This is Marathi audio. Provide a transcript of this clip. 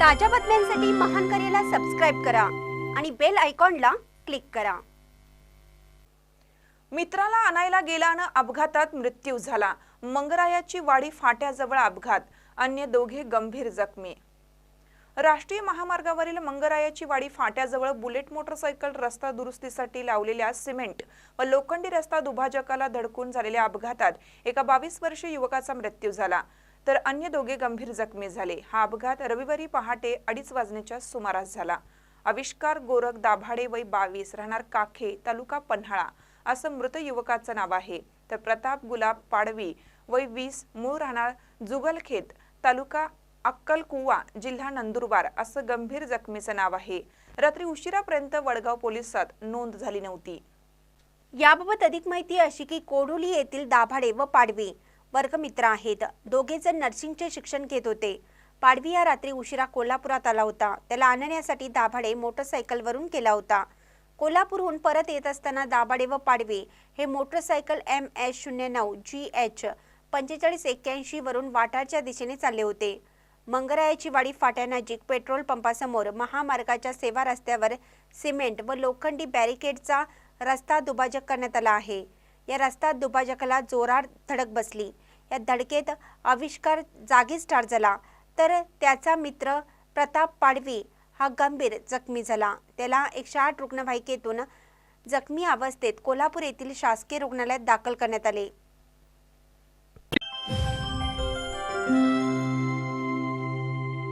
ताज्या बातम्यांसाठी महान करेला सबस्क्राईब करा आणि बेल आयकॉनला क्लिक करा. मित्राला आणायला गेल्यानं अपघातात मृत्यू झाला. मंगरायाची वाडी फाट्याजवळ अपघात. अन्य दोघे गंभीर जखमी. राष्ट्रीय महामार्गावरील मंगरायाची वाडी फाट्याजवळ बुलेट मोटरसायकल रस्ता दुरुस्तीसाठी लावलेल्या सिमेंट व लोखंडी रस्ता दुभाजकाला धडकून झालेल्या अपघातात एका बावीस वर्षीय युवकाचा मृत्यू झाला. तर अन्य दोघे गंभीर जखमी झाले. हा अपघात रविवारी पहाटे अडीच वाजण्याच्या सुमारास झाला. आविष्कार गोरख दाभाडे वय बावीस राहणार काखे तालुका पन्हाळा असं मृत युवकाचं नाव आहे. तर प्रताप गुलाब पाडवी वय वीस मूळ राहणार जुगलखेत तालुका अक्कलकुवा जिल्हा नंदुरबार असं गंभीर जखमीचं नाव आहे. रात्री उशिरापर्यंत वडगाव पोलिसात नोंद झाली नव्हती. याबाबत अधिक माहिती अशी की कोडोली येथील दाभाडे व पाडवी वर्गमित्र आहेत. दोघे जण नर्सिंगचे शिक्षण घेत होते. पाडवी या रात्री उशिरा कोल्हापुरात आला होता. त्याला आणण्यासाठी दाभाडे मोटरसायकलवरून केला होता. कोल्हापूरहून परत येत असताना दाभाडे व पाडवे हे मोटरसायकल एम एच शून्य नऊ जी एच पंचेचाळीस एक्क्याऐंशी वरून वाटाच्या दिशेने चालले होते. मंगरायाची वाडी फाट्यानजीक पेट्रोल पंपासमोर महामार्गाच्या सेवा रस्त्यावर सिमेंट व लोखंडी बॅरिकेडचा रस्ता दुभाजक करण्यात आला आहे. या रस्ता दुभाजकाला जोरात धडक बसली. या धडकेत आविष्कार जागीच ठार झाला. तर त्याचा मित्र प्रताप पाडवी हा गंभीर जखमी झाला. त्याला एकशे आठ रुग्णवाहिकेतून जखमी अवस्थेत कोल्हापूर येथील शासकीय रुग्णालयात दाखल करण्यात आले.